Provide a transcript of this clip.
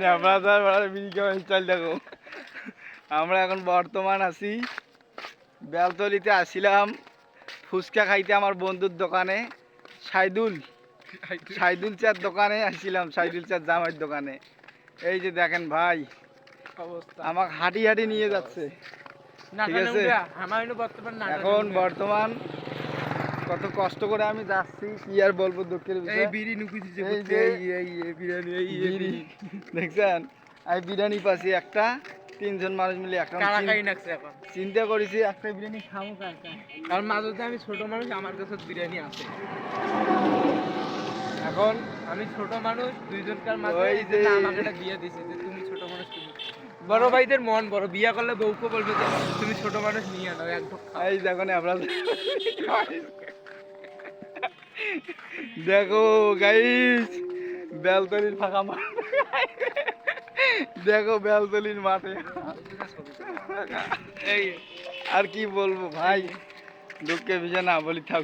নেবরাদার বাড়ার বিড়ি খাওয়ার স্টাইল দেখো। আমরা এখন বর্তমান আছি বেলতলিতে আসিলাম ফুচকা খাইতে আমার বন্ধুর দোকানে সাইদুল। সাইদুল চার দোকানে আসছিলাম সাইদুল চার জামাইয়ের দোকানে। এই যে দেখেন ভাই আমাকে হাঁটি হাঁটি নিয়ে যাচ্ছে। ঠিক আছে। আমার এখন বর্তমান কত কষ্ট করে আমি যাচ্ছি কি আর বলব দুঃখের এই বিষয়। বিড়ি নুকি দিছে এই করতে, যে এই এই এই বিরিয়ানি এই এই বিড়ি দেখছেন? আমি বিরিয়ানি পাচ্ছি একটা তিনজন মানুষ মিলে একটা। কারা খাই নাকছে এখন? চিন্তা করেছি একটা বিরিয়ানি খাব কাকা কারণ মাঝে আমি ছোট মানুষ আমার কাছে বিরিয়ানি আছে। এখন আমি ছোট মানুষ দুইজনকার মাঝে ওই এই যে- আমাকে একটা বিয়ে দিছে যে তুমি ছোট মানুষ তুমি বড় ভাইদের মন বড় বিয়া করলে বউকে বলবে যে তুমি ছোট মানুষ নিয়ে নাও এক ঢোক খাও। এই দেখো না আপনার দেখো গাইস বেলতলির ফাঁকা মাঠ। দেখো বেলতলির মাঠে। এই। আর কি বলব ভাই দুঃখে ভিজে না বলি থাক।